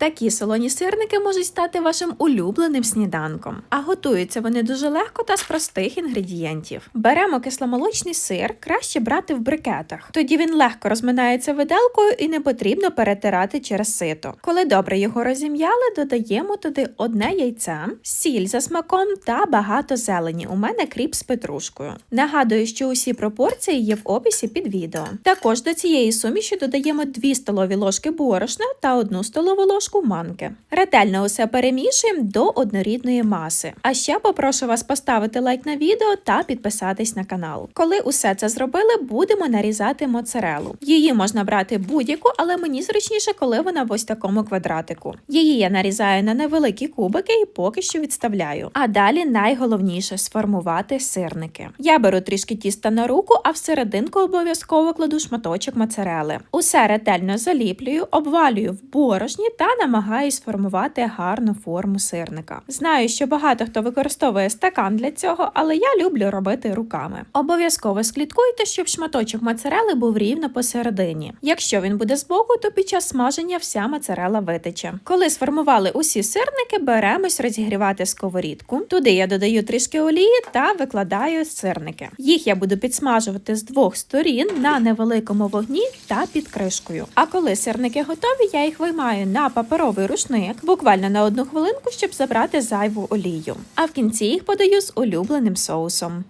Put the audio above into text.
Такі солоні сирники можуть стати вашим улюбленим сніданком, а готуються вони дуже легко та з простих інгредієнтів. Беремо кисломолочний сир, краще брати в брикетах. Тоді він легко розминається виделкою і не потрібно перетирати через сито. Коли добре його розім'яли, додаємо туди одне яйце, сіль за смаком та багато зелені. У мене кріп з петрушкою. Нагадую, що усі пропорції є в описі під відео. Також до цієї суміші додаємо 2 столові ложки борошна та 1 столову ложку манки. Ретельно усе перемішуємо до однорідної маси. А ще попрошу вас поставити лайк на відео та підписатись на канал. Коли усе це зробили, будемо нарізати моцарелу. Її можна брати будь-яку, але мені зручніше, коли вона в ось такому квадратику. Її я нарізаю на невеликі кубики і поки що відставляю. А далі найголовніше сформувати сирники. Я беру трішки тіста на руку, а в серединку обов'язково кладу шматочок моцарели. Усе ретельно заліплюю, обвалюю в борошні та намагаюсь сформувати гарну форму сирника. Знаю, що багато хто використовує стакан для цього, але я люблю робити руками. Обов'язково слідкуйте, щоб шматочок моцарели був рівно посередині. Якщо він буде збоку, то під час смаження вся моцарела витече. Коли сформували усі сирники, беремось розігрівати сковорідку. Туди я додаю трішки олії та викладаю сирники. Їх я буду підсмажувати з двох сторін на невеликому вогні та під кришкою. А коли сирники готові, я їх виймаю на паперовий рушник, буквально на одну хвилинку, щоб забрати зайву олію. А в кінці їх подаю з улюбленим соусом.